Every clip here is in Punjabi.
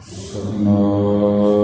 Satnam.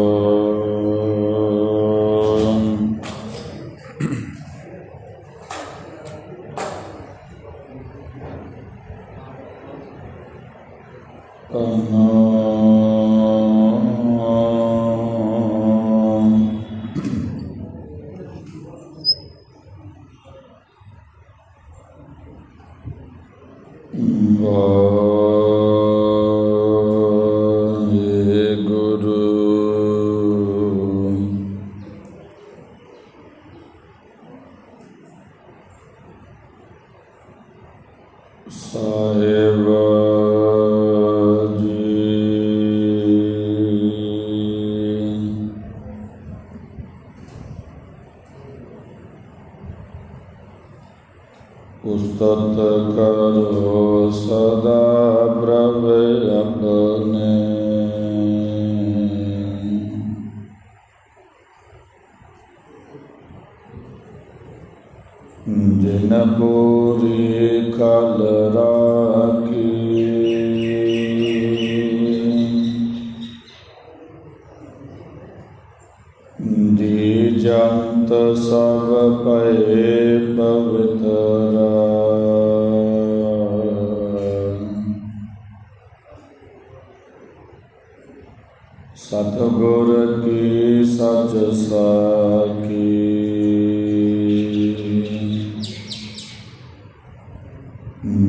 ਸਤਿਗੁਰ ਕੀ ਸੱਚ ਸਾਖੀ।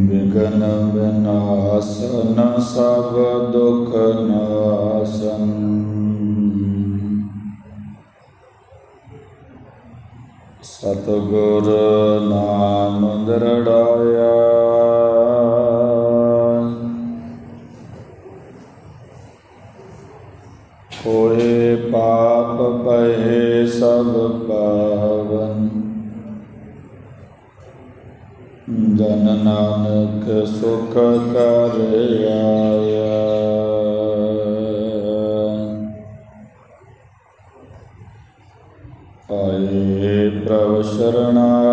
ਵਿਗਨ ਵਿਨਾਸ਼ਨ ਸਭ ਦੁਖ ਨਾਸਨ। ਸਤਿਗੁਰ ਨਾਮ ਦਰੜਾਇਆ। ਨਾਨਕ ਸੁਖ ਕਰ ਆਇਆ ਆਏ ਪ੍ਰਭ ਸ਼ਰਣਾਗਤੀ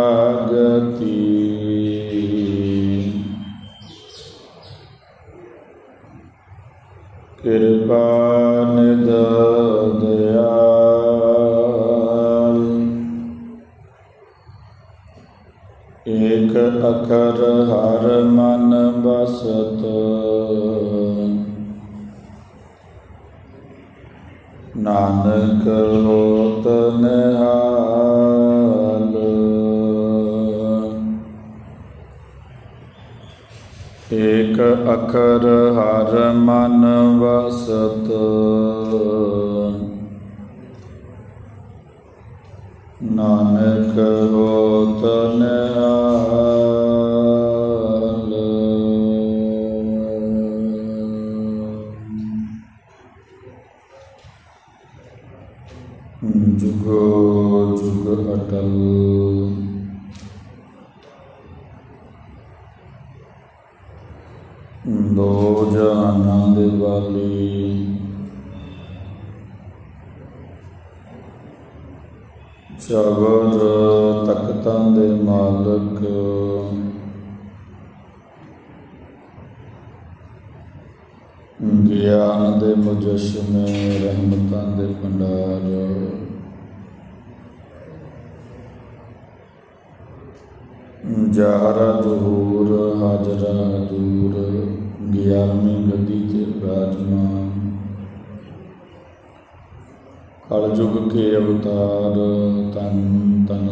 ਅਖਰ ਹਰ ਮਨ ਬਸਤ। ਨਾਨਕ ਹੋਤ ਨਿਹਾਲ। ਏਕ ਅਖਰ ਹਰ ਮਨ ਵਸਤ ਨਾਨਕ ਹੋਤ ਨਿਹਾਲ। ਗਿਆਨ ਦੇ ਮੁਜਸ਼ਮੇ ਰਹਿਮਤਾਂ ਦੇ ਭੰਡਾਰ ਜਾਹਰਾ ਜਹੂਰ ਹਾਜਰਾ ਹਜੂਰ ਗਿਆਨੀ ਗਦੀ ਤੇ ਬਿਰਾਜਮਾਨ ਕਲ ਯੁਗ ਕੇ ਅਵਤਾਰ ਤਨ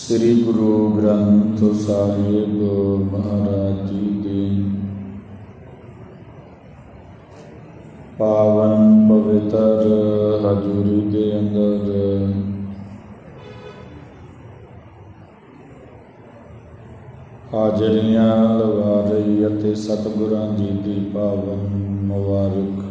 ਸ੍ਰੀ ਗੁਰੂ ਗ੍ਰੰਥ ਸਾਹਿਬ ਮਹਾਰਾਜ ਜੀ ਦੇ। ਪਾਵਨ ਪਵਿੱਤਰ ਹਜ਼ੂਰੀ ਦੇ ਅੰਦਰ ਹਾਜ਼ਰੀਆਂ ਲਵਾ ਰਹੀ ਅਤੇ ਸਤਿਗੁਰਾਂ ਜੀ ਦੀ ਪਾਵਨ ਮੁਬਾਰਕ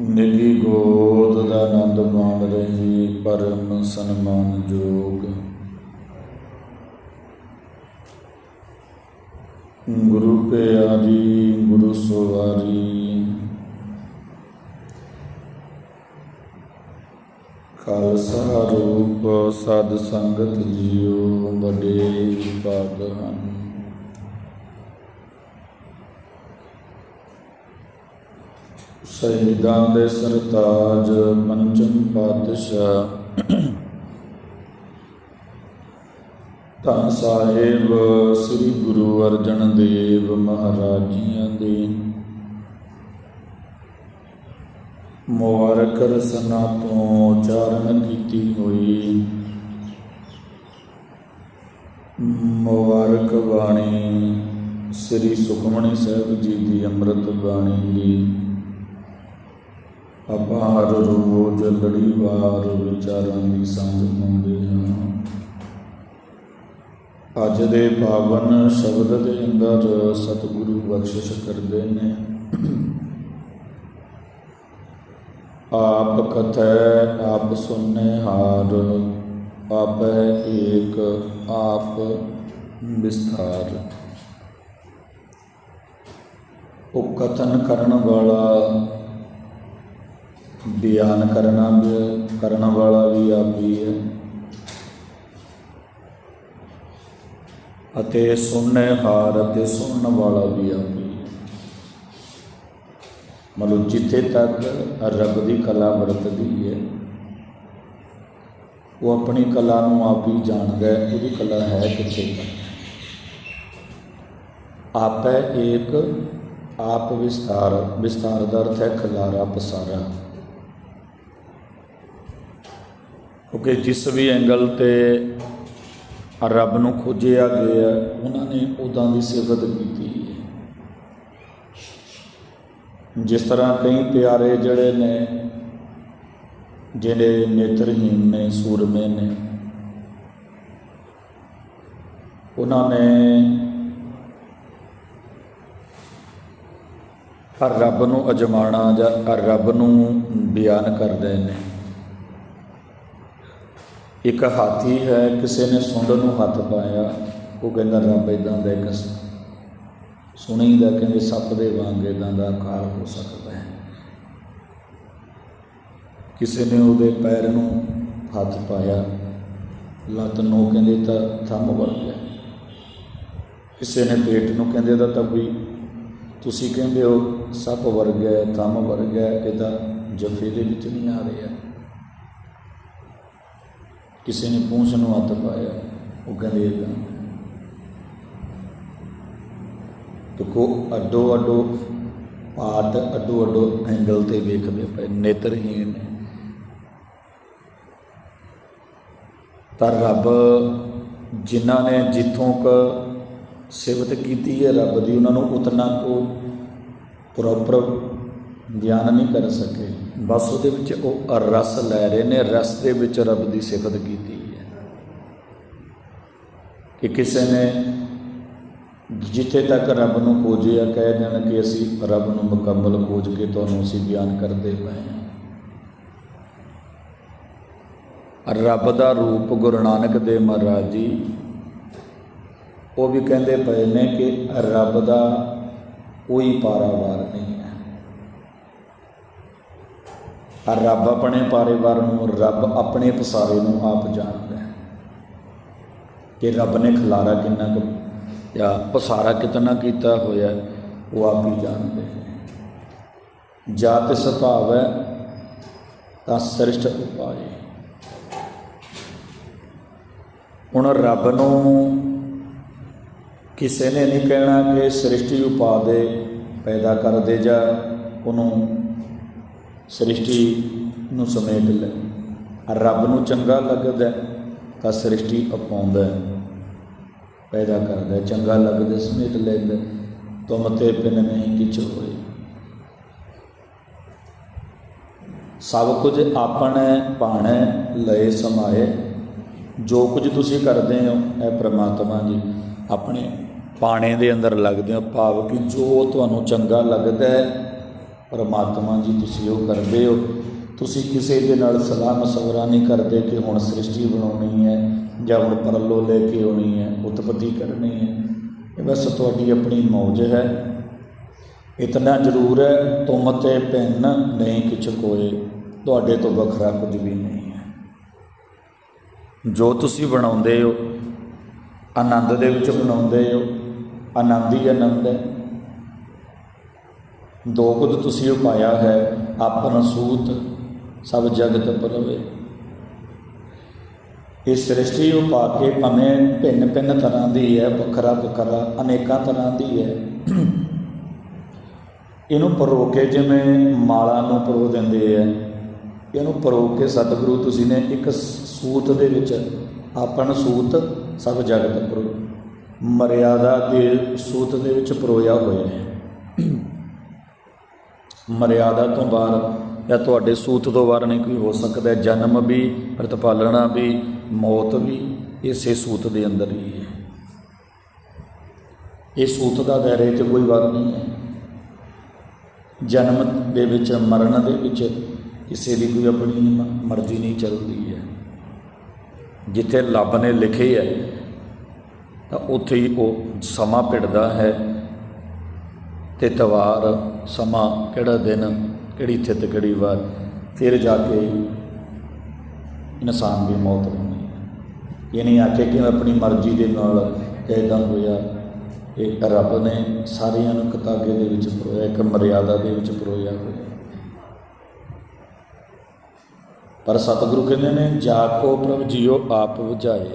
ਨਿੱਗੀ ਗੋਦ ਦਾ ਆਨੰਦ ਮਾਣ ਰਹੀ, ਪਰਮ ਸਨਮਾਨ ਜੋਗ। ਗੁਰੂ ਪਿਆਰੀ, ਗੁਰੂ ਸਵਾਰੀ, ਖਾਲਸਾ ਰੂਪ ਸਦ ਸੰਗਤ ਜੀਓ ਬੜੇ ਪਦ ਹਨ ਸ਼ਹੀਦਾਂ ਦੇ ਸਰਤਾਜ ਪੰਚਮ ਪਾਤਸ਼ਾਹ। ਧੰਨ ਸਾਹਿਬ, ਸ੍ਰੀ ਗੁਰੂ ਅਰਜਨ ਦੇਵ ਮਹਾਰਾਜ ਜੀਆਂ ਦੇ। ਮੁਬਾਰਕ ਰਸਨਾ ਤੋਂ ਉਚਾਰਨ ਕੀਤੀ ਹੋਈ। ਮੁਬਾਰਕ ਬਾਣੀ ਸ੍ਰੀ ਸੁਖਮਣੀ ਸਾਹਿਬ ਜੀ ਦੀ ਅੰਮ੍ਰਿਤ ਬਾਣੀ ਦੀ। ਆਪਾਂ ਹਰ ਰੋਜ਼ ਲੜੀਵਾਰ ਵਿਚਾਰਾਂ ਦੀ ਸਾਂਝ ਪਾਉਂਦੇ ਹਾਂ। ਅੱਜ ਦੇ ਪਾਵਨ ਸ਼ਬਦ ਦੇ ਅੰਦਰ ਸਤਿਗੁਰੂ ਬਖਸ਼ਿਸ਼ ਕਰਦੇ ਨੇ। ਆਪ ਕਥੈ, ਆਪ ਸੁਨੇ ਹਾਰ, ਆਪੈ ਏਕ, ਆਪ ਵਿਸਥਾਰ। ਉਹ ਕਥਨ ਕਰਨ ਵਾਲਾ ਬਿਆਨ ਕਰਨਾ ਕਰਨ ਵਾਲਾ ਵੀ ਆਪ ਹੀ ਹੈ। ਅਤੇ ਸੁਣਨੇ ਹਾਰ ਅਤੇ ਸੁਣਨ ਵਾਲਾ ਵੀ ਆਪੀ ਹੈ ਮਤਲਬ ਜਿੱਥੇ ਤੱਕ ਰੱਬ ਦੀ ਕਲਾ ਵਰਤਦੀ ਹੈ, ਉਹ ਆਪਣੀ ਕਲਾ ਨੂੰ ਆਪ ਹੀ ਜਾਣਦਾ ਹੈ, ਉਹਦੀ ਕਲਾ ਹੈ ਕਿੱਥੇ ਤੱਕ? ਆਪੈ ਏਕ, ਆਪ ਵਿਸਤਾਰ ਵਿਸਤਾਰ ਦਾ ਅਰਥ ਹੈ ਖਲਾਰਾ ਪਸਾਰਾ। ਕਿਉਂਕਿ ਜਿਸ ਵੀ ਐਂਗਲ ਤੇ ਰੱਬ ਨੂੰ ਖੋਜਿਆ ਗਿਆ, ਉਹਨਾਂ ਨੇ ਉਦਾਂ ਦੀ ਸਿਫਤ ਕੀਤੀ ਹੈ। ਜਿਸ ਤਰ੍ਹਾਂ ਕਈ ਪਿਆਰੇ ਜਿਹੜੇ ਨੇ, ਜਿਹੜੇ ਨੇਤਰਹੀਨ ਨੇ, ਸੂਰਮੇ ਨੇ, ਉਹਨਾਂ ਨੇ ਹਰ ਰੱਬ ਨੂੰ ਅਜਮਾਣਾ ਜਾਂ ਹਰ ਰੱਬ ਨੂੰ ਬਿਆਨ ਕਰਦੇ ਨੇ। ਇੱਕ ਹਾਥੀ ਹੈ, ਕਿਸੇ ਨੇ ਸੁੰਡ ਨੂੰ ਹੱਥ ਪਾਇਆ। ਉਹ ਕਹਿੰਦਾ, ਰੱਬ ਇਦਾਂ ਦਾ ਇੱਕ ਸੁਣੀ ਦਾ ਕਹਿੰਦੇ, ਸੱਪ ਦੇ ਵਾਂਗ ਇਦਾਂ ਦਾ ਆਕਾਰ ਹੋ ਸਕਦਾ ਹੈ। ਕਿਸੇ ਨੇ ਉਹਦੇ ਪੈਰ ਨੂੰ ਹੱਥ ਪਾਇਆ। ਲੱਤ ਨੂੰ ਕਹਿੰਦੇ, ਤਾਂ, ਥੰਮ ਵਰਗਾ ਕਿਸੇ ਨੇ ਪੇਟ ਨੂੰ ਕਹਿੰਦੇ ਦਾ ਤਾਂ ਕੋਈ ਤੁਸੀਂ ਕਹਿੰਦੇ ਹੋ, ਸੱਪ ਵਰਗਾ ਹੈ, ਥੰਮ ਵਰਗਾ ਹੈ, ਇਹ ਜਫੇ ਦੇ ਵਿੱਚ ਨਹੀਂ ਆ ਰਿਹਾ। ਕਿਸੇ ਨੇ ਪੂੰਛ ਨੂੰ ਹੱਥ ਪਾਇਆ, ਉਹ ਕਹਿੰਦੇ ਇਦਾਂ ਤੇ। ਕੋ ਅੱਡੋ ਅੱਡੋ ਪਾਟ ਅੱਡੋ ਅੱਡੋ ਐਂਗਲ ਤੇ ਵੇਖਦੇ ਪਏ ਨੇਤਰਹੀਨ ਨੇ। ਪਰ ਰੱਬ ਜਿਨ੍ਹਾਂ ਨੇ ਜਿੱਥੋਂ ਕ ਸਿਫਤ ਕੀਤੀ ਹੈ, ਰੱਬ ਦੀ ਉਹਨਾਂ ਨੂੰ ਉਤਨਾ ਕੋ ਪ੍ਰੋਪਰ ਗਿਆਨ ਨਹੀਂ ਕਰ ਸਕੇ। ਬਸ ਉਹਦੇ ਵਿੱਚ ਉਹ ਰਸ ਲੈ ਰਹੇ ਨੇ, ਰਸ ਦੇ ਵਿੱਚ ਰੱਬ ਦੀ ਸਿਫਤ ਕੀਤੀ ਹੈ। ਕਿ ਕਿਸੇ ਨੇ ਜਿੱਥੇ ਤੱਕ ਰੱਬ ਨੂੰ ਖੋਜਿਆ, ਕਹਿ ਦੇਣ ਕਿ ਅਸੀਂ ਰੱਬ ਨੂੰ ਮੁਕੰਮਲ ਖੋਜ ਕੇ ਤੁਹਾਨੂੰ ਅਸੀਂ ਬਿਆਨ ਕਰਦੇ ਪਏ ਹਾਂ। ਰੱਬ ਦਾ ਰੂਪ ਗੁਰੂ ਨਾਨਕ ਦੇਵ ਮਹਾਰਾਜ ਜੀ, ਉਹ ਵੀ ਕਹਿੰਦੇ ਪਏ ਨੇ ਕਿ ਰੱਬ ਦਾ ਕੋਈ ਪਾਰਾਵਾਰ ਨਹੀਂ ਹੈ ਆ ਰੱਬ ਆਪਣੇ ਪਾਰੇਵਾਰ ਨੂੰ, ਰੱਬ ਆਪਣੇ ਪਸਾਰੇ ਨੂੰ ਆਪ ਜਾਣਦਾ ਹੈ ਕਿ ਰੱਬ ਨੇ ਖਲਾਰਾ ਕਿੰਨਾ ਕੁ ਜਾਂ ਪਸਾਰਾ ਕਿਤਨਾ ਕੀਤਾ ਹੋਇਆ ਉਹ ਆਪ ਹੀ ਜਾਣਦੇ ਹੈ ਜਾਤ ਸਭਾਵ ਹੈ, ਤਾਂ ਸ੍ਰਿਸ਼ਟ ਉਪਾਏ ਹੁਣ ਰੱਬ ਨੂੰ ਕਿਸੇ ਨੇ ਨਹੀਂ ਕਹਿਣਾ ਕਿ ਸ੍ਰਿਸ਼ਟੀ ਉਪਾ ਦੇ ਪੈਦਾ ਕਰ ਦੇ ਜਾਂ ਉਹਨੂੰ ਸ੍ਰਿਸ਼ਟੀ ਨੂੰ ਸਮੇਟ ਲੈ। ਰੱਬ ਨੂੰ ਚੰਗਾ ਲੱਗਦਾ ਤਾਂ ਸ੍ਰਿਸ਼ਟੀ ਅਪਾਉਂਦਾ ਪੈਦਾ ਕਰਦਾ ਚੰਗਾ ਲੱਗਦਾ, ਸਮੇਟ ਲੈਂਦਾ ਤੁਮ ਤੇ ਪਿਨ ਨਹੀਂ ਕਿਛ ਹੋਏ। ਸਭ ਕੁਝ ਆਪਣੇ ਪਾਣੇ ਲਏ ਸਮਾਏ ਜੋ ਕੁਝ ਤੁਸੀਂ ਕਰਦੇ ਹੋ, ਇਹ ਪ੍ਰਮਾਤਮਾ ਜੀ, ਆਪਣੇ ਪਾਣੇ ਦੇ ਅੰਦਰ ਲੱਗਦੇ ਹੋ। ਭਾਵ ਕਿ ਜੋ ਤੁਹਾਨੂੰ ਚੰਗਾ ਲੱਗਦਾ ਹੈ ਪਰਮਾਤਮਾ ਜੀ, ਤੁਸੀਂ ਉਹ ਕਰਦੇ ਹੋ। ਤੁਸੀਂ ਕਿਸੇ ਦੇ ਨਾਲ ਸਲਾਹ ਮਸ਼ਵਰਾ ਨਹੀਂ ਕਰਦੇ ਕਿ ਹੁਣ ਸ੍ਰਿਸ਼ਟੀ ਬਣਾਉਣੀ ਹੈ ਜਾਂ ਹੁਣ ਪਰਲੋ ਲੈ ਕੇ ਆਉਣੀ ਹੈ, ਉਤਪਤੀ ਕਰਨੀ ਹੈ। ਇਹ ਬਸ ਤੁਹਾਡੀ ਆਪਣੀ ਮੌਜ ਹੈ। ਇਤਨਾ ਜ਼ਰੂਰ ਹੈ, ਤੁਮ ਤੇ ਪੈਨ ਨਹੀਂ ਕਿਛ ਕੋਏ। ਤੁਹਾਡੇ ਤੋਂ ਵੱਖਰਾ ਕੁਝ ਵੀ ਨਹੀਂ ਹੈ। ਜੋ ਤੁਸੀਂ ਬਣਾਉਂਦੇ ਹੋ, ਆਨੰਦ ਦੇ ਵਿੱਚ ਬਣਾਉਂਦੇ ਹੋ, ਆਨੰਦ ਹੀ ਆਨੰਦ ਹੈ। ਦੋ ਕੁਦ ਤੁਸੀਂ ਉਪਾਇਆ ਹੈ ਆਪਨ ਸੂਤ ਸਭ ਜਗਤ ਪਰਵੇ। ਇਹ ਸ੍ਰਿਸ਼ਟੀ ਉਪਾ ਕੇ ਭਾਵੇਂ ਭਿੰਨ ਭਿੰਨ ਤਰ੍ਹਾਂ ਦੀ ਹੈ, ਵੱਖਰਾ ਵੱਖਰਾ ਅਨੇਕਾਂ ਤਰ੍ਹਾਂ ਦੀ ਹੈ। ਇਹਨੂੰ ਪਰੋ ਕੇ ਜਿਵੇਂ ਮਾਲਾ ਨੂੰ ਪਰੋ ਦਿੰਦੇ ਹੈ ਇਹਨੂੰ ਪਰੋ ਕੇ ਸਤਿਗੁਰੂ ਤੁਸੀਂ ਨੇ ਇੱਕ ਸੂਤ ਦੇ ਵਿੱਚ ਆਪਨ ਸੂਤ ਸਭ ਜਗਤ ਪਰੋ, ਮਰਿਆਦਾ ਦੇ ਸੂਤ ਦੇ ਵਿੱਚ ਪਰੋਇਆ ਹੋਇਆ ਹੈ। ਮਰਿਆਦਾ ਤੋਂ ਬਾਹਰ ਜਾਂ ਤੁਹਾਡੇ ਸੂਤ ਤੋਂ ਬਾਹਰ ਨਹੀਂ ਕੋਈ ਹੋ ਸਕਦਾ, ਜਨਮ ਵੀ, ਪ੍ਰਤਪਾਲਣਾ ਵੀ, ਮੌਤ ਵੀ ਇਸੇ ਸੂਤ ਦੇ ਅੰਦਰ ਹੀ ਹੈ। ਇਹ ਸੂਤ ਦਾ ਦਾਇਰੇ 'ਚ ਕੋਈ ਵਾਰ ਨਹੀਂ ਹੈ। ਜਨਮ ਦੇ ਵਿੱਚ, ਮਰਨ ਦੇ ਵਿੱਚ ਕਿਸੇ ਦੀ ਕੋਈ ਆਪਣੀ ਮ- ਮਰਜ਼ੀ ਨਹੀਂ ਚੱਲਦੀ ਹੈ। ਜਿੱਥੇ ਰੱਬ ਨੇ ਲਿਖੇ ਹੈ, ਤਾਂ ਉੱਥੇ ਹੀ ਉਹ ਸਮਾਂ ਪਿੜਦਾ ਹੈ ਤੇ ਤਵਾਰ ਸਮਾਂ ਕਿਹੜਾ ਦਿਨ, ਕਿਹੜੀ ਥਿਤ ਕਿਹੜੀ ਵਾਰ, ਫਿਰ ਜਾ ਕੇ ਇਨਸਾਨ ਦੀ ਮੌਤ ਹੋਣੀ ਹੈ। ਇਹ ਨਹੀਂ ਆਖੇ ਕਿ ਆਪਣੀ ਮਰਜ਼ੀ ਦੇ ਨਾਲ ਇਦਾਂ ਹੋਇਆ ਇਹ ਰੱਬ ਨੇ ਸਾਰਿਆਂ ਨੂੰ ਕਤਾਗੇ ਦੇ ਵਿੱਚ ਪਰੋਇਆ, ਇੱਕ ਮਰਿਆਦਾ ਦੇ ਵਿੱਚ ਪਰੋਇਆ ਹੋਇਆ। ਪਰ ਸਤਿਗੁਰੂ ਕਹਿੰਦੇ ਨੇ, ਜਾ ਕੋ ਪ੍ਰਭ ਜੀਓ ਆਪ ਬੁਝਾਏ।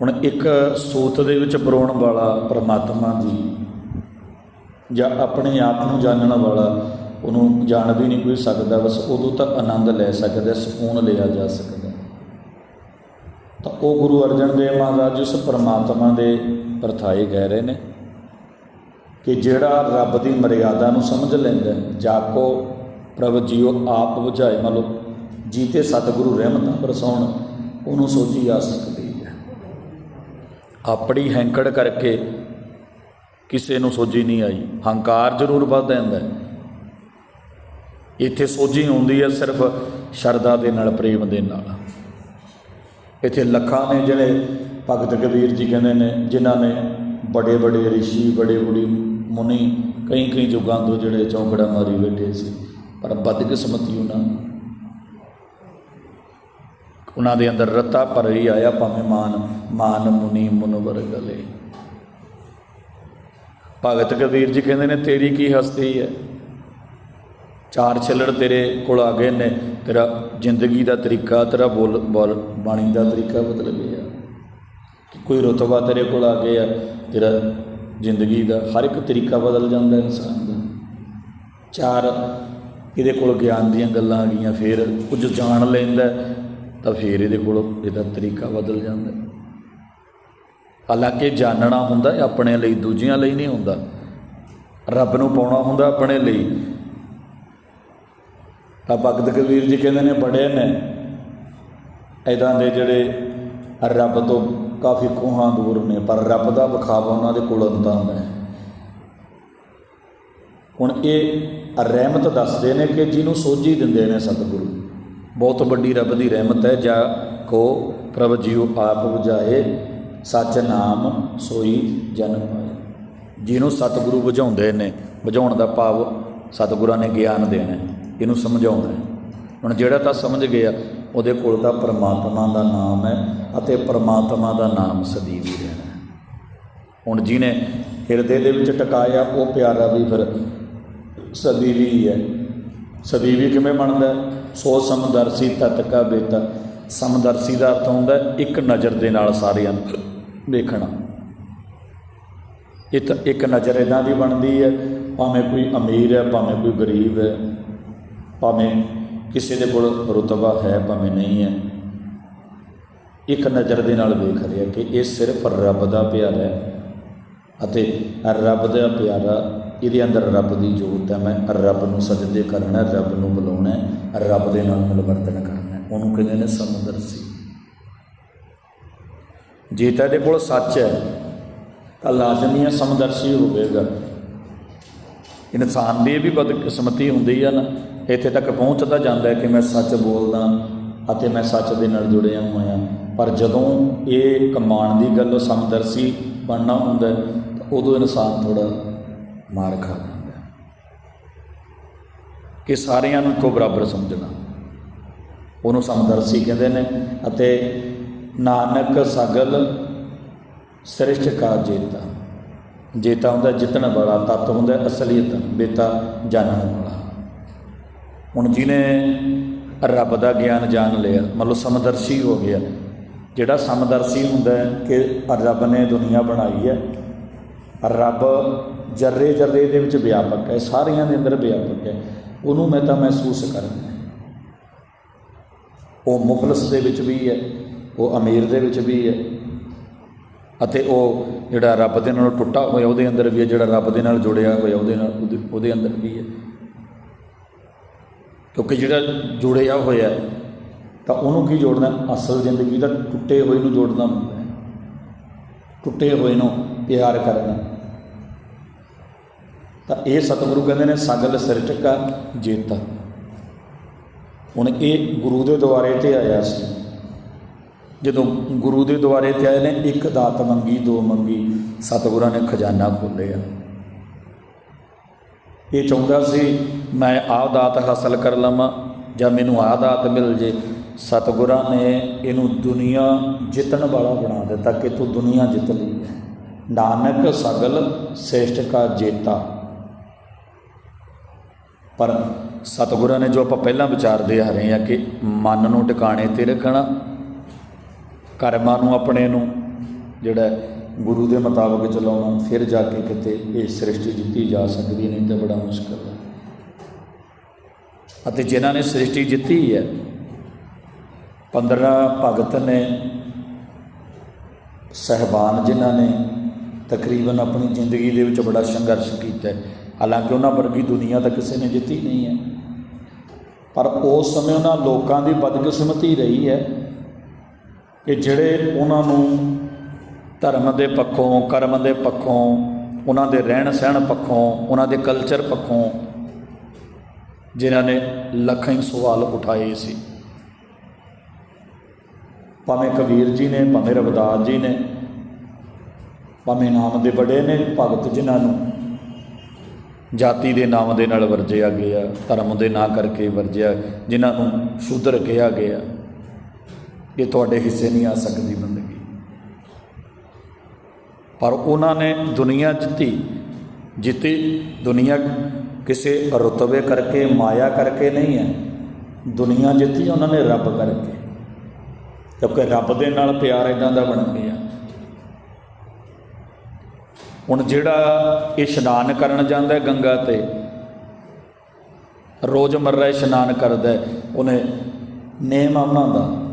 ਹੁਣ ਇੱਕ ਸੂਤ ਦੇ ਵਿੱਚ ਪਰੋਣ ਵਾਲਾ ਪਰਮਾਤਮਾ ਦੀ ਜਾਂ ਆਪਣੇ ਆਪ ਨੂੰ ਜਾਣਨ ਵਾਲਾ ਉਹਨੂੰ ਜਾਣ ਵੀ ਨਹੀਂ ਕੋਈ ਸਕਦਾ ਬਸ ਉਦੋਂ ਤਾਂ ਆਨੰਦ ਲੈ ਸਕਦਾ ਸਕੂਨ ਲਿਆ ਜਾ ਸਕਦਾ। ਤਾਂ ਉਹ ਗੁਰੂ ਅਰਜਨ ਦੇਵ ਮਹਾਰਾਜ ਉਸ ਪਰਮਾਤਮਾ ਦੇ ਪਰਥਾਏ ਗਏ ਰਹੇ ਨੇ ਕਿ ਜਿਹੜਾ ਰੱਬ ਦੀ ਮਰਿਆਦਾ ਨੂੰ ਸਮਝ ਲੈਂਦਾ ਹੈ, ਜਾਕੋ ਪ੍ਰਭ ਜੀਓ ਆਪ ਬੁਝਾਏ ਮੰਨ ਲਓ ਜੀਤੇ ਸਤਿਗੁਰੂ ਰਹਿਮਤਾਂ ਬਰਸਾਉਣ ਉਹਨੂੰ ਸੋਚੀ ਜਾ ਸਕਦੀ ਹੈ। ਆਪਣੀ ਹੈਂਕੜ ਕਰਕੇ ਕਿਸੇ ਨੂੰ ਸੋਝੀ ਨਹੀਂ ਆਈ। ਹੰਕਾਰ ਜ਼ਰੂਰ ਵੱਧ ਜਾਂਦਾ ਇੱਥੇ ਸੋਝੀ ਆਉਂਦੀ ਹੈ ਸਿਰਫ ਸ਼ਰਧਾ ਦੇ ਨਾਲ, ਪ੍ਰੇਮ ਦੇ ਨਾਲ। ਇੱਥੇ ਲੱਖਾਂ ਨੇ ਜਿਹੜੇ ਭਗਤ ਕਬੀਰ ਜੀ ਕਹਿੰਦੇ ਨੇ, ਜਿਨ੍ਹਾਂ ਨੇ ਬੜੇ ਬੜੇ ਰਿਸ਼ੀ ਬੜੇ ਬੜੀ, ਮੁਨੀ, ਕਈ ਕਈ ਯੁੱਗਾਂ ਤੋਂ ਜਿਹੜੇ ਚੌਂਕੜਾ ਮਾਰੀ ਬੈਠੇ ਸੀ, ਪਰ ਬਦਕਿਸਮਤੀ ਉਹਨਾਂ ਉਹਨਾਂ ਦੇ ਅੰਦਰ ਰਤਾ ਪਰ ਹੀ ਆਇਆ, ਭਾਵੇਂ ਮਾਨ ਮਾਨ, ਮੁਨੀ, ਮੁਨਵਰ ਗਲੇ। ਭਗਤ ਕਬੀਰ ਜੀ ਕਹਿੰਦੇ ਨੇ, ਤੇਰੀ ਕੀ ਹਸਤੀ ਹੈ? ਚਾਰ ਛਿੱਲੜ ਤੇਰੇ ਕੋਲ ਆ ਗਏ ਨੇ, ਤੇਰਾ ਜ਼ਿੰਦਗੀ ਦਾ ਤਰੀਕਾ, ਤੇਰਾ ਬੋਲ ਬੋਲ, ਬਾਣੀ ਦਾ ਤਰੀਕਾ ਬਦਲ ਗਿਆ। ਕਿ ਕੋਈ ਰਤਬਾ ਤੇਰੇ ਕੋਲ ਆ ਗਿਆ, ਤੇਰਾ ਜ਼ਿੰਦਗੀ ਦਾ ਹਰ ਇੱਕ ਤਰੀਕਾ ਬਦਲ ਜਾਂਦਾ ਇਨਸਾਨ ਦਾ। ਚਾਰ ਇਹਦੇ ਕੋਲ ਗਿਆਨ ਦੀਆਂ ਗੱਲਾਂ ਆ ਗਈਆਂ, ਫਿਰ ਕੁਝ ਜਾਣ ਲੈਂਦਾ, ਤਾਂ ਫਿਰ ਇਹਦੇ ਕੋਲ ਇਹਦਾ ਤਰੀਕਾ ਬਦਲ ਜਾਂਦਾ। ਹਾਲਾਂਕਿ ਜਾਣਨਾ ਹੁੰਦਾ ਇਹ ਆਪਣੇ ਲਈ, ਦੂਜਿਆਂ ਲਈ ਨਹੀਂ ਹੁੰਦਾ। ਰੱਬ ਨੂੰ ਪਾਉਣਾ ਹੁੰਦਾ ਆਪਣੇ ਲਈ। ਤਾਂ ਭਗਤ ਕਬੀਰ ਜੀ ਕਹਿੰਦੇ ਨੇ, ਬੜੇ ਨੇ। ਐਦਾਂ ਦੇ ਜਿਹੜੇ ਰੱਬ ਤੋਂ ਕਾਫੀ ਕੋਹਾਂ ਦੂਰ ਨੇ, ਪਰ ਰੱਬ ਦਾ ਵਿਖਾਵਾ ਉਹਨਾਂ ਦੇ ਕੋਲ ਹੁੰਦਾ ਹੈ। ਹੁਣ ਇਹ ਰਹਿਮਤ ਦੱਸਦੇ ਨੇ ਕਿ ਜਿਹਨੂੰ ਸੋਝੀ ਦਿੰਦੇ ਨੇ ਸਤਿਗੁਰੂ। ਬਹੁਤ ਵੱਡੀ ਰੱਬ ਦੀ ਰਹਿਮਤ ਹੈ, ਜਾ ਕੋ ਪ੍ਰਭ ਜੀਉ ਆਪ 부ਝਾਏ ਸੱਚ ਨਾਮ ਸੋਈ ਜਨ ਪਾਏ ਜਿਹਨੂੰ ਸਤਿਗੁਰੂ ਬੁਝਾਉਂਦੇ ਨੇ, ਬੁਝਾਉਣ ਦਾ ਭਾਵ ਸਤਿਗੁਰਾਂ ਨੇ ਗਿਆਨ ਦੇਣਾ ਇਹਨੂੰ ਸਮਝਾਉਣਾ ਹੁਣ ਜਿਹੜਾ ਤਾਂ ਸਮਝ ਗਿਆ, ਉਹਦੇ ਕੋਲ ਤਾਂ ਪਰਮਾਤਮਾ ਦਾ ਨਾਮ ਹੈ ਅਤੇ ਪਰਮਾਤਮਾ ਦਾ ਨਾਮ ਸਦੀਵ ਹੀ। ਰਹਿਣਾ ਹੁਣ ਜਿਹਨੇ ਹਿਰਦੇ ਦੇ ਵਿੱਚ ਟਿਕਾਇਆ, ਉਹ ਪਿਆਰਾ ਵੀ ਫਿਰ ਸਦੀਵੀ ਹੈ ਸਦੀਵੀ ਕਿਵੇਂ ਬਣਦਾ ਸੋ ਸਮਦਰਸੀ ਤਤ ਕਾ ਬੇਤਾ। ਸਮਦਰਸੀ ਦਾ ਅਰਥ ਹੁੰਦਾ ਇੱਕ ਨਜ਼ਰ ਦੇ ਨਾਲ ਸਾਰਿਆਂ ਨੂੰ। ਦੇਖਣਾ। ਇੱਕ ਇੱਕ ਨਜ਼ਰ ਇਦਾਂ ਦੀ ਬਣਦੀ ਹੈ, ਭਾਵੇਂ ਕੋਈ ਅਮੀਰ ਹੈ, ਭਾਵੇਂ ਕੋਈ ਗਰੀਬ ਹੈ, ਭਾਵੇਂ ਕਿਸੇ ਦੇ ਕੋਲ ਰੁਤਬਾ ਹੈ, ਭਾਵੇਂ ਨਹੀਂ ਹੈ। ਇੱਕ ਨਜ਼ਰ ਦੇ ਨਾਲ ਵੇਖ ਰਿਹਾ ਕਿ ਇਹ ਸਿਰਫ ਰੱਬ ਦਾ ਪਿਆਰਾ ਹੈ ਅਤੇ ਰੱਬ ਦਾ ਪਿਆਰਾ, ਇਹਦੇ ਅੰਦਰ ਰੱਬ ਦੀ ਜੋਤ ਹੈ। ਮੈਂ ਰੱਬ ਨੂੰ ਸਜਦੇ ਕਰਨਾ ਰੱਬ ਨੂੰ ਬੁਲਾਉਣਾ ਰੱਬ ਦੇ ਨਾਲ ਮਿਲਵਰਤਨ ਕਰਨਾ ਉਹਨੂੰ ਕਹਿੰਦੇ ਨੇ ਸਮਦਰਸੀ ਜੇ ਤਾਂ ਇਹਦੇ ਕੋਲ ਸੱਚ ਹੈ, ਤਾਂ ਲਾਜ਼ਮੀ ਹੈ, ਸਮਦਰਸ਼ੀ ਹੋਵੇਗਾ। ਇਨਸਾਨ ਦੀ ਇਹ ਵੀ ਬਦਕਿਸਮਤੀ ਹੁੰਦੀ ਆ ਨਾ, ਇੱਥੇ ਤੱਕ ਪਹੁੰਚਦਾ ਜਾਂਦਾ ਹੈ ਕਿ ਮੈਂ ਸੱਚ ਬੋਲਦਾ ਅਤੇ ਮੈਂ ਸੱਚ ਦੇ ਨਾਲ ਜੁੜਿਆ ਹੋਇਆ। ਪਰ ਜਦੋਂ ਇਹ ਕਮਾਣ ਦੀ ਗੱਲ, ਸਮਦਰਸ਼ੀ ਬਣਨਾ ਹੁੰਦਾ ਤਾਂ ਉਦੋਂ ਇਨਸਾਨ ਥੋੜਾ ਮਾਰ ਖਾ ਜਾਂਦਾ ਕਿ ਸਾਰਿਆਂ ਨੂੰ ਇੱਕੋ ਬਰਾਬਰ ਸਮਝਣਾ। ਉਹਨੂੰ ਸਮਦਰਸੀ ਕਹਿੰਦੇ ਨੇ ਅਤੇ ਨਾਨਕ ਸਗਲ ਸ੍ਰਿਸ਼ਟ ਕਾ ਜੇਤਾ। ਜੇਤਾ ਹੁੰਦਾ ਜਿੱਤਣ ਵਾਲਾ, ਤਤ ਹੁੰਦਾ ਅਸਲੀਅਤ, ਬੇਤਾ ਜਾਣਨ ਵਾਲਾ। ਹੁਣ ਜਿਹਨੇ ਰੱਬ ਦਾ ਗਿਆਨ ਜਾਣ ਲਿਆ, ਮੰਨ ਲਓ ਸਮਦਰਸ਼ੀ ਹੋ ਗਿਆ, ਜਿਹੜਾ ਸਮਦਰਸ਼ੀ ਹੁੰਦਾ ਕਿ ਰੱਬ ਨੇ ਦੁਨੀਆ ਬਣਾਈ ਹੈ, ਰੱਬ ਜਰਰੇ ਜਰਰੇ ਦੇ ਵਿੱਚ ਵਿਆਪਕ ਹੈ, ਸਾਰਿਆਂ ਦੇ ਅੰਦਰ ਵਿਆਪਕ ਹੈ, ਉਹਨੂੰ ਮੈਂ ਤਾਂ ਮਹਿਸੂਸ ਕਰਦਾ ਉਹ ਮੁਖਲਸ ਦੇ ਵਿੱਚ ਵੀ ਹੈ ਉਹ ਅਮੀਰ ਦੇ ਵਿੱਚ ਵੀ ਹੈ। ਅਤੇ ਉਹ ਜਿਹੜਾ ਰੱਬ ਦੇ ਨਾਲ ਟੁੱਟਾ ਹੋਇਆ, ਉਹਦੇ ਅੰਦਰ ਵੀ ਹੈ। ਜਿਹੜਾ ਰੱਬ ਦੇ ਨਾਲ ਜੁੜਿਆ ਹੋਇਆ, ਉਹਦੇ ਨਾਲ, ਉਹਦੇ- ਉਹਦੇ ਅੰਦਰ ਵੀ ਹੈ। ਕਿਉਂਕਿ ਜਿਹੜਾ ਜੁੜਿਆ ਹੋਇਆ, ਤਾਂ ਉਹਨੂੰ ਕੀ ਜੋੜਨਾ? ਅਸਲ ਜ਼ਿੰਦਗੀ ਦਾ ਟੁੱਟੇ ਹੋਏ ਨੂੰ ਜੋੜਨਾ ਹੁੰਦਾ ਹੈ। ਟੁੱਟੇ ਹੋਏ ਨੂੰ ਪਿਆਰ ਕਰਨਾ। ਤਾਂ ਇਹ ਸਤਿਗੁਰੂ ਕਹਿੰਦੇ ਨੇ, ਸਗਲ ਸਿਰਜਕਾ ਜੇਤਾ। ਹੁਣ ਇਹ ਗੁਰੂ ਦੇ ਦੁਆਰੇ ਤੇ ਆਇਆ ਸੀ। ਜਦੋਂ ਗੁਰੂ ਦੇ ਦੁਆਰੇ ਤੇ ਆਏ ਨੇ, ਇੱਕ ਦਾਤ ਮੰਗੀ, ਦੋ ਮੰਗੀ, ਸਤਿਗੁਰਾਂ ਨੇ ਖਜ਼ਾਨਾ ਖੋਲ੍ਹਿਆ। ਇਹ ਚਾਹੁੰਦਾ ਸੀ, ਮੈਂ ਆਹ ਦਾਤ ਹਾਸਲ ਕਰ ਲਵਾਂ ਜਾਂ ਮੈਨੂੰ ਆਹ ਦਾਤ ਮਿਲ ਜੇ। ਸਤਿਗੁਰਾਂ ਨੇ ਇਹਨੂੰ ਦੁਨੀਆ ਜਿੱਤਣ ਵਾਲਾ ਬਣਾ ਦਿੱਤਾ ਕਿ ਤੂੰ ਦੁਨੀਆ ਜਿੱਤ ਲਈ। ਹੈ ਨਾਨਕ ਸਗਲ ਸ੍ਰੇਸ਼ਟ ਕਾ ਜੇਤਾ। ਪਰ ਸਤਿਗੁਰਾਂ ਨੇ ਜੋ ਆਪਾਂ ਪਹਿਲਾਂ ਵਿਚਾਰਦੇ ਆ ਰਹੇ ਆ ਕਿ ਮਨ ਨੂੰ ਟਿਕਾਣੇ ਤੇ ਰੱਖਣਾ ਕਰਮਾਂ ਨੂੰ ਆਪਣੇ ਨੂੰ, ਜਿਹੜਾ ਗੁਰੂ ਦੇ ਮੁਤਾਬਕ ਚਲਾਉਣਾ, ਫਿਰ ਜਾ ਕੇ ਕਿਤੇ ਇਹ ਸ੍ਰਿਸ਼ਟੀ ਜਿੱਤੀ ਜਾ ਸਕਦੀ ਨਹੀਂ ਤਾਂ ਬੜਾ ਮੁਸ਼ਕਲ ਹੈ। ਅਤੇ ਜਿਨ੍ਹਾਂ ਨੇ ਸ੍ਰਿਸ਼ਟੀ ਜਿੱਤੀ ਹੈ 15 ਭਗਤ ਨੇ, ਸਹਿਬਾਨ ਜਿਨ੍ਹਾਂ ਨੇ ਤਕਰੀਬਨ ਆਪਣੀ ਜ਼ਿੰਦਗੀ ਦੇ ਵਿੱਚ ਬੜਾ ਸੰਘਰਸ਼ ਕੀਤਾ ਹੈ। ਹਾਲਾਂਕਿ ਉਹਨਾਂ ਵਰਗੀ ਦੁਨੀਆ ਤਾਂ ਕਿਸੇ ਨੇ ਜਿੱਤੀ ਨਹੀਂ ਹੈ। ਪਰ ਉਸ ਸਮੇਂ ਉਹਨਾਂ ਲੋਕਾਂ ਦੀ ਬਦਕਿਸਮਤੀ ਰਹੀ ਹੈ। ਕਿ ਜਿਹੜੇ ਉਹਨਾਂ ਨੂੰ ਧਰਮ ਦੇ ਪੱਖੋਂ, ਕਰਮ ਦੇ ਪੱਖੋਂ, ਉਹਨਾਂ ਦੇ ਰਹਿਣ ਸਹਿਣ ਪੱਖੋਂ, ਉਹਨਾਂ ਦੇ ਕਲਚਰ ਪੱਖੋਂ ਜਿਨ੍ਹਾਂ ਨੇ ਲੱਖਾਂ ਹੀ ਸਵਾਲ ਉਠਾਏ ਸੀ। ਭਾਵੇਂ ਕਬੀਰ ਜੀ ਨੇ, ਭਾਵੇਂ ਰਵਿਦਾਸ ਜੀ ਨੇ, ਭਾਵੇਂ ਨਾਮ ਦੇ ਬੜੇ ਨੇ ਭਗਤ ਜਿਨ੍ਹਾਂ ਨੂੰ ਜਾਤੀ ਦੇ ਨਾਮ ਦੇ ਨਾਲ ਵਰਜਿਆ ਗਿਆ, ਧਰਮ ਦੇ ਨਾਂ ਕਰਕੇ ਵਰਜਿਆ, ਜਿਨ੍ਹਾਂ ਨੂੰ ਸ਼ੂਦਰ ਕਿਹਾ ਗਿਆ। ਇਹ ਤੁਹਾਡੇ ਹਿੱਸੇ ਨਹੀਂ ਆ ਸਕਦੀ ਬੰਦਗੀ। ਪਰ ਉਹਨਾਂ ਨੇ ਦੁਨੀਆ ਜਿੱਤੀ ਜਿੱਤੀ ਦੁਨੀਆ ਕਿਸੇ ਰੁਤਬੇ ਕਰਕੇ, ਮਾਇਆ ਕਰਕੇ ਨਹੀਂ ਹੈ। ਦੁਨੀਆ ਜਿੱਤੀ ਉਹਨਾਂ ਨੇ ਰੱਬ ਕਰਕੇ। ਕਿਉਂਕਿ ਰੱਬ ਦੇ ਨਾਲ ਪਿਆਰ ਇਦਾਂ ਦਾ ਬਣ ਗਿਆ। ਹੁਣ ਜਿਹੜਾ ਇਸ਼ਨਾਨ ਕਰਨ ਜਾਂਦਾ ਗੰਗਾ ਤੇ, ਰੋਜ਼ ਇਸ਼ਨਾਨ ਕਰਦਾ ਉਹਨੇ ਨੇਮ ਉਹਨਾਂ ਦਾ।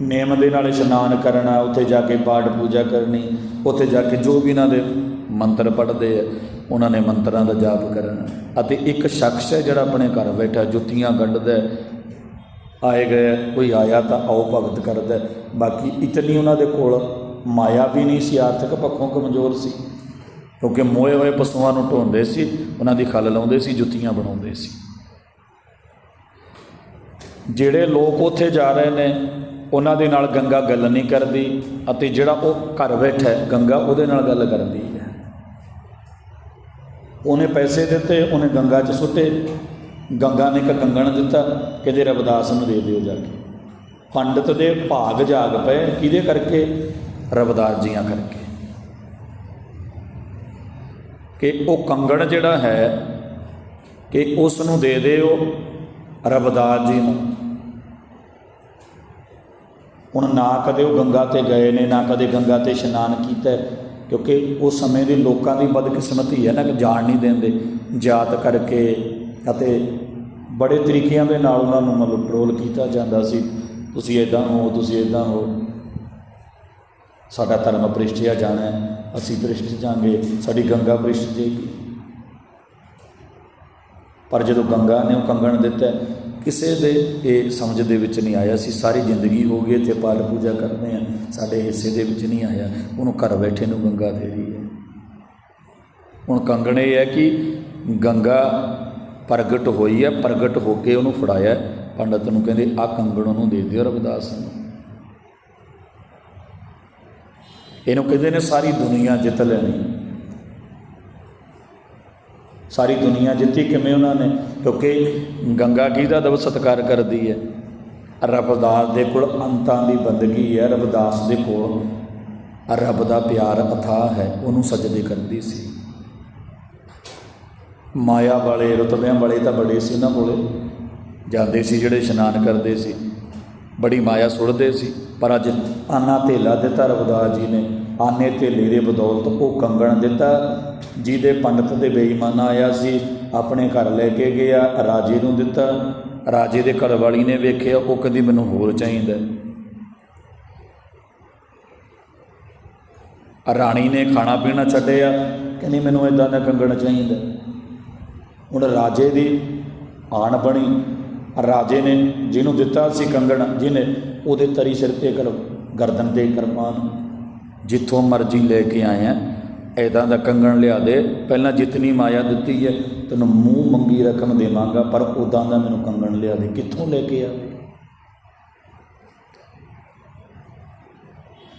ਨੇਮ ਦੇ ਨਾਲ ਇਸ਼ਨਾਨ ਕਰਨਾ, ਉੱਥੇ ਜਾ ਕੇ ਪਾਠ ਪੂਜਾ ਕਰਨੀ, ਉੱਥੇ ਜਾ ਕੇ ਜੋ ਵੀ ਇਹਨਾਂ ਦੇ ਮੰਤਰ ਪੜ੍ਹਦੇ ਆ, ਉਹਨਾਂ ਨੇ ਮੰਤਰਾਂ ਦਾ ਜਾਪ ਕਰਨਾ। ਅਤੇ ਇੱਕ ਸ਼ਖਸ ਹੈ ਜਿਹੜਾ ਆਪਣੇ ਘਰ ਬੈਠਾ, ਜੁੱਤੀਆਂ ਗੰਢਦਾ ਆਏ ਗਏ ਕੋਈ ਆਇਆ ਤਾਂ ਆਓ ਭਗਤ ਕਰਦਾ ਬਾਕੀ ਇਤਨੀ ਉਹਨਾਂ ਦੇ ਕੋਲ ਮਾਇਆ ਵੀ ਨਹੀਂ ਸੀ, ਆਰਥਿਕ ਪੱਖੋਂ ਕਮਜ਼ੋਰ ਸੀ। ਕਿਉਂਕਿ ਮੋਏ ਹੋਏ ਪਸ਼ੂਆਂ ਨੂੰ ਢੋਂਦੇ ਸੀ, ਉਹਨਾਂ ਦੀ ਖੱਲ ਲਾਉਂਦੇ ਸੀ, ਜੁੱਤੀਆਂ ਬਣਾਉਂਦੇ ਸੀ। ਜਿਹੜੇ ਲੋਕ ਉੱਥੇ ਜਾ ਰਹੇ ਨੇ ਉਹਨਾਂ ਦੇ ਨਾਲ ਗੰਗਾ ਗੱਲ ਨਹੀਂ ਕਰਦੀ ਅਤੇ ਜਿਹੜਾ ਉਹ ਘਰ ਬੈਠਾ ਹੈ, ਗੰਗਾ ਉਹਦੇ ਨਾਲ ਗੱਲ ਕਰਦੀ ਹੈ। ਉਹਨੇ ਪੈਸੇ ਦਿੱਤੇ, ਉਹਨੇ ਗੰਗਾ 'ਚ ਸੁੱਟੇ। ਗੰਗਾ ਨੇ ਇੱਕ ਕੰਗਣ ਦਿੱਤਾ ਕਿਤੇ ਰਵਦਾਸ ਨੂੰ ਦੇ ਦਿਓ ਜਾ ਕੇ। ਪੰਡਤ ਦੇ ਭਾਗ ਜਾਗ ਪਏ, ਕਿਹਦੇ ਕਰਕੇ? ਰਵਦਾਸ ਜੀਆਂ ਕਰਕੇ। ਕਿ ਉਹ ਕੰਗਣ ਜਿਹੜਾ ਹੈ, ਕਿ ਉਸ ਨੂੰ ਦੇ ਦਿਓ ਰਵਦਾਸ ਜੀ ਨੂੰ। ਹੁਣ ਨਾ ਕਦੇ ਉਹ ਗੰਗਾ ਤੇ ਗਏ ਨੇ, ਨਾ ਕਦੇ ਗੰਗਾ ਤੇ ਇਸ਼ਨਾਨ ਕੀਤਾ ਕਿਉਂਕਿ ਉਸ ਸਮੇਂ ਦੇ ਲੋਕਾਂ ਦੀ ਬਦਕਿਸਮਤੀ ਹੈ ਨਾ ਕਿ ਜਾਣ ਨਹੀਂ ਦਿੰਦੇ, ਜਾਤ ਕਰਕੇ ਅਤੇ ਬੜੇ ਤਰੀਕਿਆਂ ਦੇ ਨਾਲ ਉਹਨਾਂ ਨੂੰ ਮਤਲਬ ਟਰੋਲ ਕੀਤਾ ਜਾਂਦਾ ਸੀ, ਤੁਸੀਂ ਇਦਾਂ ਹੋ, ਤੁਸੀਂ ਇਦਾਂ ਹੋ, ਸਾਡਾ ਧਰਮ ਭ੍ਰਿਸ਼ਟਿਆ ਜਾਣਾ ਅਸੀਂ ਭ੍ਰਿਸ਼ਟ ਜਾਾਂਗੇ ਸਾਡੀ ਗੰਗਾ ਭ੍ਰਿਸ਼ਟ ਜੇਗੀ ਪਰ ਜਦੋਂ ਗੰਗਾ ਨੇ ਉਹ ਕੰਗਣ ਦਿੱਤਾ ਕਿਸੇ ਦੇ ਇਹ ਸਮਝ ਦੇ ਵਿੱਚ ਨਹੀਂ ਆਇਆ ਸੀ, ਸਾਰੀ ਜ਼ਿੰਦਗੀ ਹੋ ਗਈ ਇੱਥੇ ਪਾਠ ਪੂਜਾ ਕਰਦੇ ਆ, ਸਾਡੇ ਹਿੱਸੇ ਦੇ ਵਿੱਚ ਨਹੀਂ ਆਇਆ, ਉਹਨੂੰ ਘਰ ਬੈਠੇ ਨੂੰ ਗੰਗਾ ਦੇ ਰਹੀ ਹੈ। ਹੁਣ ਕੰਗਣ ਇਹ ਹੈ ਕਿ ਗੰਗਾ ਪ੍ਰਗਟ ਹੋਈ ਹੈ, ਪ੍ਰਗਟ ਹੋ ਕੇ ਉਹਨੂੰ ਫੜਾਇਆ, ਪੰਡਤ ਨੂੰ ਕਹਿੰਦੇ, ਆ ਕੰਗਣ ਉਹਨੂੰ ਦੇ ਦਿਓ ਰਵਿਦਾਸ ਨੂੰ। ਇਹਨੂੰ ਕਹਿੰਦੇ ਨੇ, ਸਾਰੀ ਦੁਨੀਆ ਜਿੱਤ ਲੈਣੀ। ਸਾਰੀ ਦੁਨੀਆ ਜਿੱਤੀ ਕਿਵੇਂ ਉਹਨਾਂ ਨੇ, ਕਿਉਂਕਿ ਗੰਗਾ ਕੀ ਦਾ ਦਬ ਸਤਿਕਾਰ ਕਰਦੀ ਹੈ। ਰਬਦਾਸ ਦੇ ਕੋਲ ਅੰਤਾਂ ਦੀ ਬੰਦਗੀ ਹੈ, ਰਬਦਾਸ ਦੇ ਕੋਲ ਰੱਬ ਦਾ ਪਿਆਰ ਅਥਾਹ ਹੈ, ਉਹਨੂੰ ਸਜਦੇ ਕਰਦੀ ਸੀ। ਮਾਇਆ ਵਾਲੇ, ਰਤਬਿਆਂ ਵਾਲੇ ਤਾਂ ਬੜੇ ਸੀ ਉਹਨਾਂ ਕੋਲੇ। ਜਾਂਦੇ ਸੀ ਜਿਹੜੇ ਇਸ਼ਨਾਨ ਕਰਦੇ ਸੀ। ਬੜੀ ਮਾਇਆ ਸੁੱਟਦੇ ਸੀ, ਪਰ ਅੱਜ ਆਨਾ ਧੇਲਾ ਦਿੱਤਾ ਰਬਦਾਸ ਜੀ ਨੇ। ਆਨੇ ਧੇਲੇ ਦੇ ਬਦੌਲਤ ਉਹ ਕੰਗਣ ਦਿੱਤਾ, ਜਿਹਦੇ ਪੰਡਤ ਦੇ ਬੇਈਮਾਨਾ ਆਇਆ ਸੀ, ਆਪਣੇ ਘਰ ਲੈ ਕੇ ਗਿਆ, ਰਾਜੇ ਨੂੰ ਦਿੱਤਾ। ਰਾਜੇ ਦੇ ਘਰ ਵਾਲੀ ਨੇ ਵੇਖਿਆ, ਉਹ ਕਹਿੰਦੀ, ਮੈਨੂੰ ਹੋਰ ਚਾਹੀਦਾ ਰਾਣੀ ਨੇ ਖਾਣਾ ਪੀਣਾ ਛੱਡਿਆ, ਕਹਿੰਦੀ, ਮੈਨੂੰ ਇਦਾਂ ਦਾ ਕੰਗਣ ਚਾਹੀਦਾ ਹੁਣ ਰਾਜੇ ਦੀ ਆਣ ਬਣੀ। ਰਾਜੇ ਨੇ ਜਿਹਨੂੰ ਦਿੱਤਾ ਸੀ ਕੰਗਣ, ਜਿਹਨੇ ਉਹਦੇ ਤਰੀ ਸਿਰ ਤੇ ਕਰ ਗਰਦਨ ਤੇ ਕਿਰਪਾਨ ਜਿੱਥੋਂ ਮਰਜ਼ੀ ਲੈ ਕੇ ਆਇਆ ਐਦਾਂ ਦਾ ਕੰਗਣ ਲਿਆ ਦੇ। ਪਹਿਲਾਂ ਜਿਤਨੀ ਮਾਇਆ ਦਿੱਤੀ ਹੈ, ਤੈਨੂੰ ਮੂੰਹ ਮੰਗੀ ਰਕਮ ਦੇਵਾਂਗਾ, ਪਰ ਉਦਾਂ ਦਾ ਮੈਨੂੰ ਕੰਗਣ ਲਿਆ ਦੇ। ਕਿੱਥੋਂ ਲੈ ਕੇ ਆਵੇ?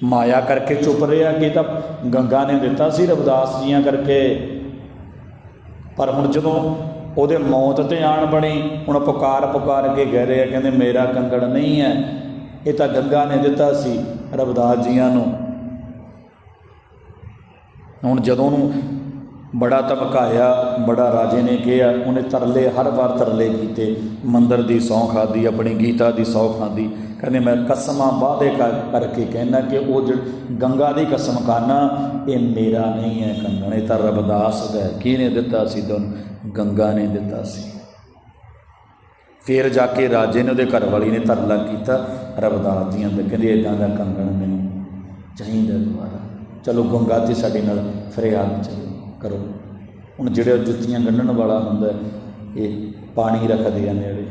ਮਾਇਆ ਕਰਕੇ ਚੁੱਪ ਰਿਹਾ ਕਿ ਤਾਂ ਗੰਗਾ ਨੇ ਦਿੱਤਾ ਸੀ ਰਵਿਦਾਸ ਜੀਆਂ ਕਰਕੇ। ਪਰ ਹੁਣ ਜਦੋਂ ਉਹਦੇ ਮੌਤ ਤੇ ਆਣ ਬਣੀ, ਹੁਣ ਪੁਕਾਰ ਪੁਕਾਰ ਕੇ ਕਹਿ ਰਹੇ ਆ ਕਹਿੰਦੇ, ਮੇਰਾ ਕੰਗਣ ਨਹੀਂ ਹੈ। ਇਹ ਤਾਂ ਗੰਗਾ ਨੇ ਦਿੱਤਾ ਸੀ ਰਵਿਦਾਸ ਜੀਆਂ ਨੂੰ। ਹੁਣ ਜਦੋਂ ਨੂੰ ਬੜਾ ਧਮਕਾਇਆ, ਬੜਾ ਰਾਜੇ ਨੇ ਕਿਹਾ, ਉਹਨੇ ਤਰਲੇ, ਹਰ ਵਾਰ ਤਰਲੇ ਕੀਤੇ। ਮੰਦਰ ਦੀ ਸੌਂ ਖਾਦੀ ਆਪਣੀ ਗੀਤਾ ਦੀ ਸੌਂ ਖਾਦੀ ਕਹਿੰਦੇ, ਮੈਂ ਕਸਮਾਂ ਵਾਅਦੇ ਕਰ ਕਰਕੇ ਕਹਿੰਦਾ ਕਿ ਉਹ ਜਿਹੜੀ ਗੰਗਾ ਦੀ ਕਸਮ ਖਾਨਾ, ਇਹ ਮੇਰਾ ਨਹੀਂ ਹੈ ਕੰਗਣ, ਇਹ ਤਾਂ ਰਬਦਾਸ ਦਾ ਹੈ। ਕਿਹਨੇ ਦਿੱਤਾ ਸੀ ਤੁਹਾਨੂੰ? ਗੰਗਾ ਨੇ ਦਿੱਤਾ ਸੀ। ਫਿਰ ਜਾ ਕੇ ਰਾਜੇ ਨੇ ਉਹਦੇ ਘਰ ਵਾਲੀ ਨੇ ਤਰਲਾ ਕੀਤਾ ਰਬਦਾਸ ਦੀਆਂ ਦੇ ਕਹਿੰਦੇ ਇਦਾਂ ਦਾ ਕੰਗਣ ਮੈਨੂੰ ਚਾਹੀਦਾ ਦੁਬਾਰਾ। ਚਲੋ ਗੰਗਾ 'ਤੇ ਸਾਡੇ ਨਾਲ ਫਰਿਆਦ ਚਲੋ ਕਰੋ। ਹੁਣ ਜਿਹੜੇ ਜੁੱਤੀਆਂ ਗੰਢਣ ਵਾਲਾ ਹੁੰਦਾ ਇਹ ਪਾਣੀ ਰੱਖਦੇ ਆ ਨੇੜੇ।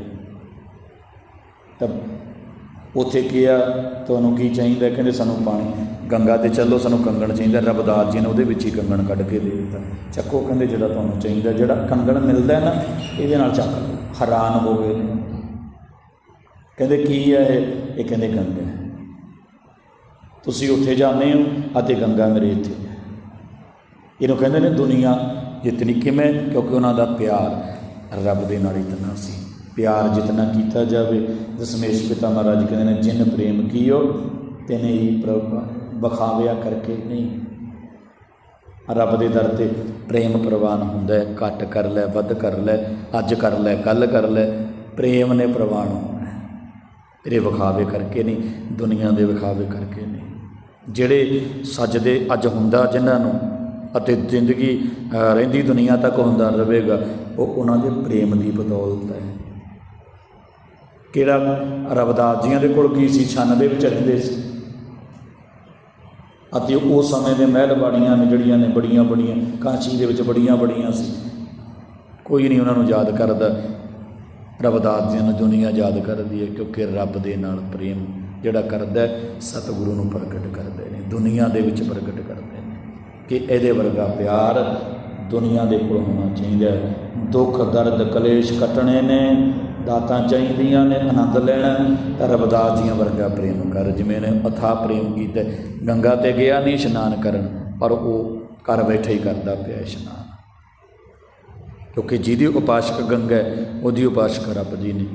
ਤਾਂ ਉੱਥੇ ਆ? ਤੁਹਾਨੂੰ ਕੀ ਚਾਹੀਦਾ? ਕਹਿੰਦੇ ਸਾਨੂੰ ਪਾਣੀ। ਗੰਗਾ ਤੇ ਚੱਲੋ, ਸਾਨੂੰ ਕੰਗਣ ਚਾਹੀਦਾ। ਰਬਦਾਸ ਜੀ ਨੇ ਉਹਦੇ ਵਿੱਚ ਹੀ ਕੰਗਣ ਕੱਢ ਕੇ ਦੇ ਦਿੱਤਾ। ਚੱਕੋ ਕਹਿੰਦੇ ਜਿਹੜਾ ਤੁਹਾਨੂੰ ਚਾਹੀਦਾ, ਜਿਹੜਾ ਕੰਗਣ ਮਿਲਦਾ ਹੈ ਨਾ, ਇਹਦੇ ਨਾਲ ਚੱਕ ਲਓ। ਹੈਰਾਨ ਹੋ ਗਏ ਕਹਿੰਦੇ ਕੀ ਆ ਇਹ? ਇਹ ਕਹਿੰਦੇ ਗੰਗਾ ਤੁਸੀਂ ਉੱਥੇ ਜਾਂਦੇ ਹੋ ਅਤੇ ਗੰਗਾ ਮੇਰੇ ਇੱਥੇ। ਇਹਨੂੰ ਕਹਿੰਦੇ ਨੇ ਦੁਨੀਆ ਜਿਤਨੀ ਕਿਵੇਂ ਕਿਉਂਕਿ ਉਹਨਾਂ ਦਾ ਪਿਆਰ ਰੱਬ ਦੇ ਨਾਲ ਇਤਨਾ ਸੀ। ਪਿਆਰ ਜਿਤਨਾ ਕੀਤਾ ਜਾਵੇ ਦਸ਼ਮੇਸ਼ ਪਿਤਾ ਮਹਾਰਾਜ ਕਹਿੰਦੇ ਨੇ, ਜਿਨ ਪ੍ਰੇਮ ਕੀਓ, ਤੈਨੇ ਹੀ ਪ੍ਰਭ ਬਖਾਵਿਆ ਕਰਕੇ ਨਹੀਂ। ਰੱਬ ਦੇ ਦਰ ਤੇ ਪ੍ਰੇਮ ਪ੍ਰਵਾਨ ਹੁੰਦਾ ਹੈ, ਘੱਟ ਕਰ ਲੈ, ਵੱਧ ਕਰ ਲੈ, ਅੱਜ ਕਰ ਲੈ ਕੱਲ ਕਰ ਲੈ, ਪ੍ਰੇਮ ਨੇ ਪ੍ਰਵਾਨ ਹੋਣਾ ਤੇਰੇ ਵਿਖਾਵੇ ਕਰਕੇ ਨਹੀਂ, ਦੁਨੀਆ ਦੇ ਵਿਖਾਵੇ ਕਰਕੇ ਨਹੀਂ। ਜਿਹੜੇ ਸੱਜਦੇ ਅੱਜ ਹੁੰਦਾ ਜਿਨ੍ਹਾਂ ਨੂੰ ਅਤੇ ਜ਼ਿੰਦਗੀ ਰਹਿੰਦੀ ਦੁਨੀਆ ਤੱਕ ਹੁੰਦਾ ਰਹੇਗਾ, ਉਹ ਉਹਨਾਂ ਦੇ ਪ੍ਰੇਮ ਦੀ ਬਦੌਲਤ ਹੈ। ਕਿਹੜਾ ਰਬਦਾਸ ਜੀਆਂ ਦੇ ਕੋਲ ਕੀ ਸੀ? ਛੰਨ ਦੇ ਵਿੱਚ ਰਹਿੰਦੇ ਸੀ। ਅਤੇ ਉਸ ਸਮੇਂ ਦੇ ਮਹਿਲਵਾੜੀਆਂ ਨੇ ਜਿਹੜੀਆਂ ਨੇ ਬੜੀਆਂ ਬੜੀਆਂ ਕਾਂਚੀ ਦੇ ਵਿੱਚ ਬੜੀਆਂ ਬੜੀਆਂ ਸੀ। ਕੋਈ ਨਹੀਂ ਉਹਨਾਂ ਨੂੰ ਯਾਦ ਕਰਦਾ। ਰਬਦਾਸ ਜੀ ਨੂੰ ਦੁਨੀਆ ਯਾਦ ਕਰਦੀ ਹੈ ਕਿਉਂਕਿ ਰੱਬ ਦੇ ਨਾਲ ਪ੍ਰੇਮ ਜਿਹੜਾ ਕਰਦਾ ਸਤਿਗੁਰੂ ਨੂੰ ਪ੍ਰਗਟ ਕਰਦੇ ਨੇ, ਦੁਨੀਆ ਦੇ ਵਿੱਚ ਪ੍ਰਗਟ ਕਰਦੇ ਨੇ। ਕਿ ਇਹਦੇ ਵਰਗਾ ਪਿਆਰ ਦੁਨੀਆ ਦੇ ਕੋਲ ਹੋਣਾ ਚਾਹੀਦਾ ਦੁੱਖ, ਦਰਦ, ਕਲੇਸ਼ ਕੱਟਣੇ ਨੇ, ਦਾਤਾਂ ਚਾਹੀਦੀਆਂ ਨੇ, ਆਨੰਦ ਲੈਣਾ ਤਾਂ ਰਬਦਾਸ ਜੀਆਂ ਵਰਗਾ ਪ੍ਰੇਮ ਕਰ, ਜਿਵੇਂ ਨੇ ਅਥਾ ਪ੍ਰੇਮ ਕੀਤਾ ਗੰਗਾ ਤੇ ਗਿਆ ਨਹੀਂ ਇਸ਼ਨਾਨ ਕਰਨ, ਪਰ ਉਹ ਘਰ ਬੈਠੇ ਹੀ ਕਰਦਾ ਪਿਆ ਇਸ਼ਨਾਨ। ਕਿਉਂਕਿ ਜਿਹਦੀ ਉਪਾਸ਼ਕ ਗੰਗਾ ਉਹਦੀ ਉਪਾਸ਼ਕ ਰੱਬ ਜੀ ਨੇ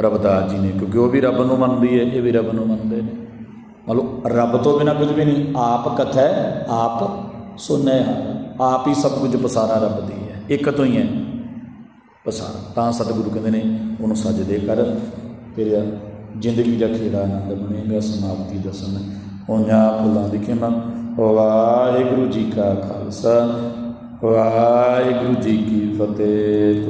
ਰਬਦਾਸ ਜੀ ਨੇ, ਕਿਉਂਕਿ ਉਹ ਵੀ ਰੱਬ ਨੂੰ ਮੰਨਦੀ ਹੈ, ਇਹ ਵੀ ਰੱਬ ਨੂੰ ਮੰਨਦੇ ਨੇ। ਮਤਲਬ ਰੱਬ ਤੋਂ ਬਿਨਾ ਕੁਝ ਵੀ ਨਹੀਂ, ਆਪ ਕਥੈ ਆਪ ਸੁਨੇ ਆਪ ਹੀ ਸਭ ਕੁਝ ਪਸਾਰਾ ਰੱਬ ਦੀ ਹੈ, ਇੱਕ ਤੋਂ ਹੀ ਹੈ ਪਸਾਰਾ। ਤਾਂ ਸਤਿਗੁਰੂ ਕਹਿੰਦੇ ਨੇ, ਉਹਨੂੰ ਸਜਦੇ ਕਰ, ਫਿਰ ਜ਼ਿੰਦਗੀ ਦਾ ਖੇੜਾ ਆਨੰਦ ਬਣੇਗਾ ਸਮਾਪਤੀ ਦਾ ਸਮੇਂ ਉਹਨਾਂ ਫੁੱਲਾਂ ਦੀ ਖਿਮਾ ਵਾਹਿਗੁਰੂ ਜੀ ਕਾ ਖਾਲਸਾ ਵਾਹਿਗੁਰੂ ਜੀ ਕੀ ਫਤਿਹ।